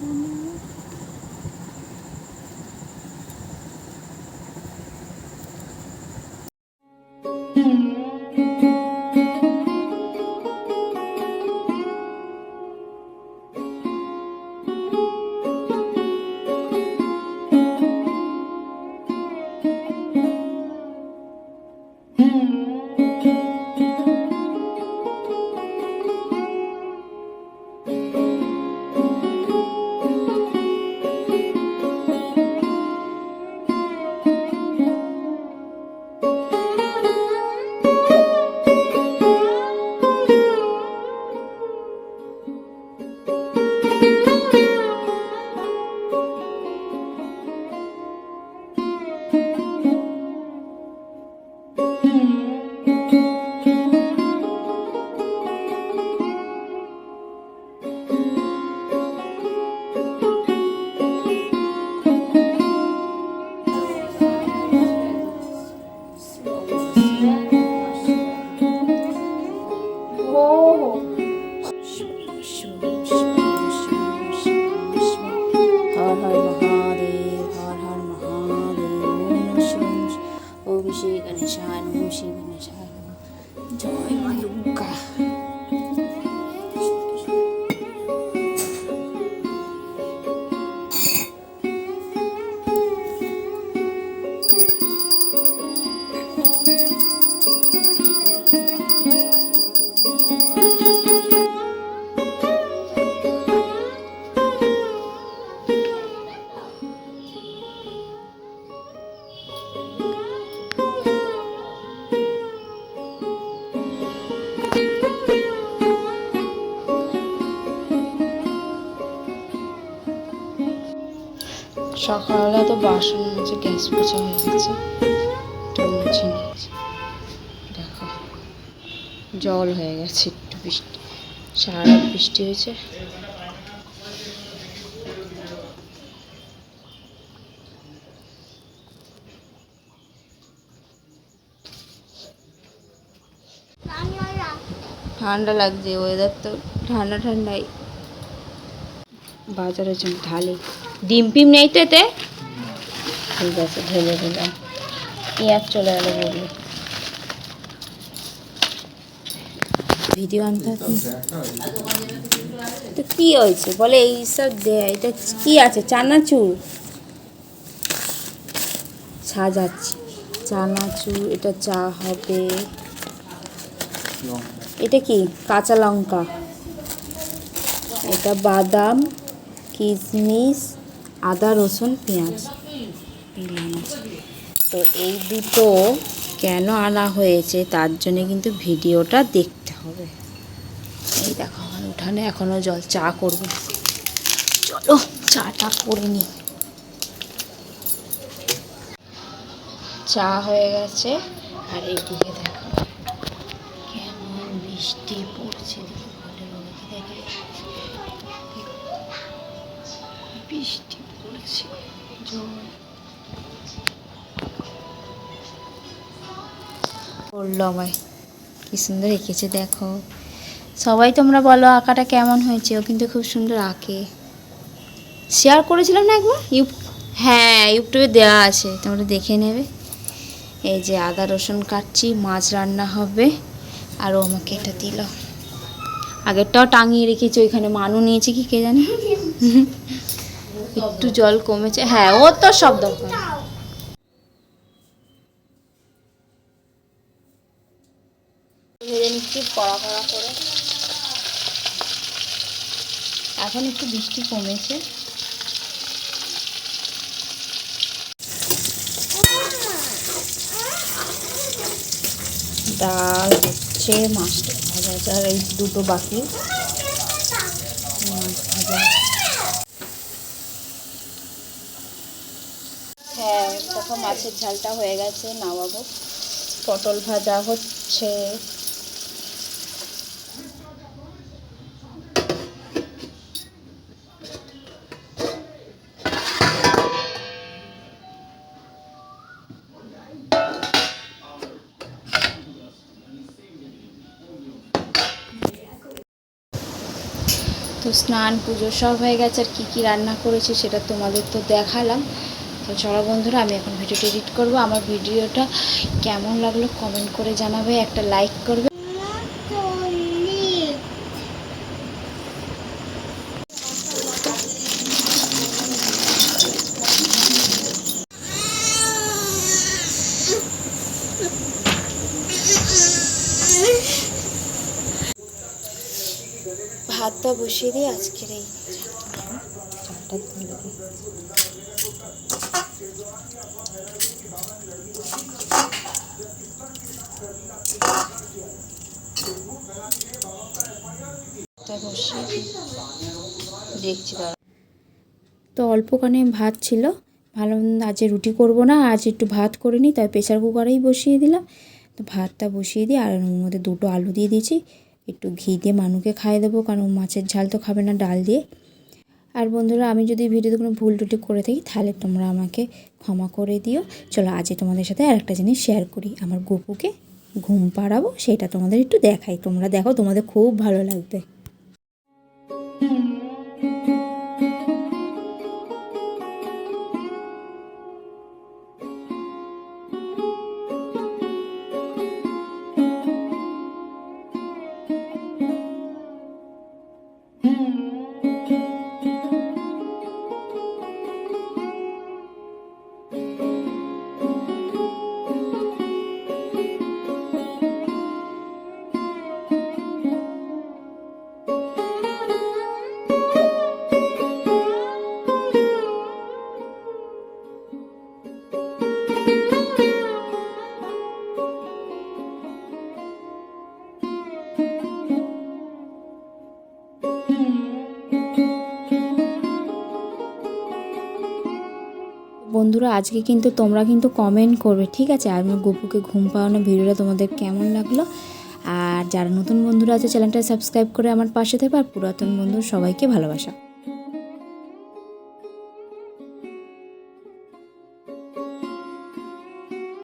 Summer. गणेशाय नम श्री गणेशाय नम जय मायुका সকালবেলা তো বাসন হয়েছে গ্যাস পোছা হয়ে গেছে দেখো, জল হয়ে গেছে একটু বৃষ্টি সারা বৃষ্টি হয়েছে। ঠান্ডা লাগছে ওয়েদার তো ঠান্ডা ঠান্ডাই। জন্য ঢালি ডিম পিম নেই তো এতে? ঠিক আছে, ঢেলে দিলাম। পেঁয়াজ চলে গেলো বলি ভিডিও আনতে তো কি হয়েছে? বলে এইসব দেয় এটা কি আছে? চানাচুর? সাজাচ্ছি। চানাচুর, এটা চা হবে। এটা কি? কাঁচা লঙ্কা। এটা বাদাম, কিশমিশ আদা, রসুন, পেঁয়াজ। তো এই দুটো কেন আনা হয়েছে, তার জন্য কিন্তু ভিডিওটা দেখতে হবে। এই দেখো, আমার উঠানে এখনও জল চা করব। চলো, চাটা করে নিই চা হয়ে গেছে, আর এইদিকে দেখো, কেমন বৃষ্টি পড়ছে বৃষ্টি জল পড়ল আমায়, কি সুন্দর এঁকেছে দেখো। সবাই তোমরা বলো আঁকাটা কেমন হয়েছে। ও কিন্তু খুব সুন্দর আঁকে। শেয়ার করেছিলাম না একবার? ইউব হ্যাঁ ইউটিউবে দেওয়া আছে। তোমরা দেখে নেবে। এই যে আদা, রসুন কাটছি, মাছ রান্না হবে। আর ও আমাকে এটা দিল। আগেরটাও টাঙিয়ে রেখেছি, ওইখানে মানু নিয়েছে কি কে জানে? একটু জল কমেছে। হ্যাঁ ও তো সব দরকার। এখন একটু বৃষ্টি কমেছে। ডাল হচ্ছে মাছটা ভাজা। এই দুটো বাকি। মাছ ভাজা হ্যাঁ দেখো মাছের ঝালটা হয়ে গেছে, নামাবো। পটল ভাজা হচ্ছে। তো স্নান, পুজো সব হয়ে গেছে। আর কী কী রান্না করেছি সেটা তোমাদের তো দেখালাম। তো চলো বন্ধুরা, আমি এখন ভিডিওটা এডিট করব। আমার ভিডিওটা কেমন লাগল কমেন্ট করে জানাবে, একটা লাইক করবে। ভাতটা বসিয়ে দিই আজকের এই দেখছি দাঁড়া তো অল্পখানে ভাত ছিল। ভালো আজ রুটি করব না, আজ একটু ভাত করে নিই, তাই প্রেসার কুকারেই বসিয়ে দিলাম। তো ভাতটা বসিয়ে দিই আর ওর মধ্যে দুটো আলু দিয়ে দিয়েছি। একটু ঘি দিয়ে মানুকে খাইয়ে দেবো, কারণ মাছের ঝাল তো খাবে না ডাল দিয়ে। আর বন্ধুরা, আমি যদি ভিডিওতে কোনো ভুল টুটি করে থাকি, তাহলে তোমরা আমাকে ক্ষমা করে দিও। চলো আজ তোমাদের সাথে আর একটা জিনিস শেয়ার করি। আমার গপুকে ঘুম পাড়াবো, সেটা তোমাদের একটু দেখাই। তোমরা দেখো, তোমাদের খুব ভালো লাগবে। বন্ধুরা, আজকে কিন্তু তোমরা কিন্তু কমেন্ট করবে, ঠিক আছে? আমার গপুকে ঘুম পাওয়ানো ভিডিওটা তোমাদের কেমন লাগল? আর যারা নতুন বন্ধুরা আছে, চ্যানেলটা সাবস্ক্রাইব করে আমার পাশে থাকবে আর পুরাতন বন্ধু সবাইকে ভালোবাসা।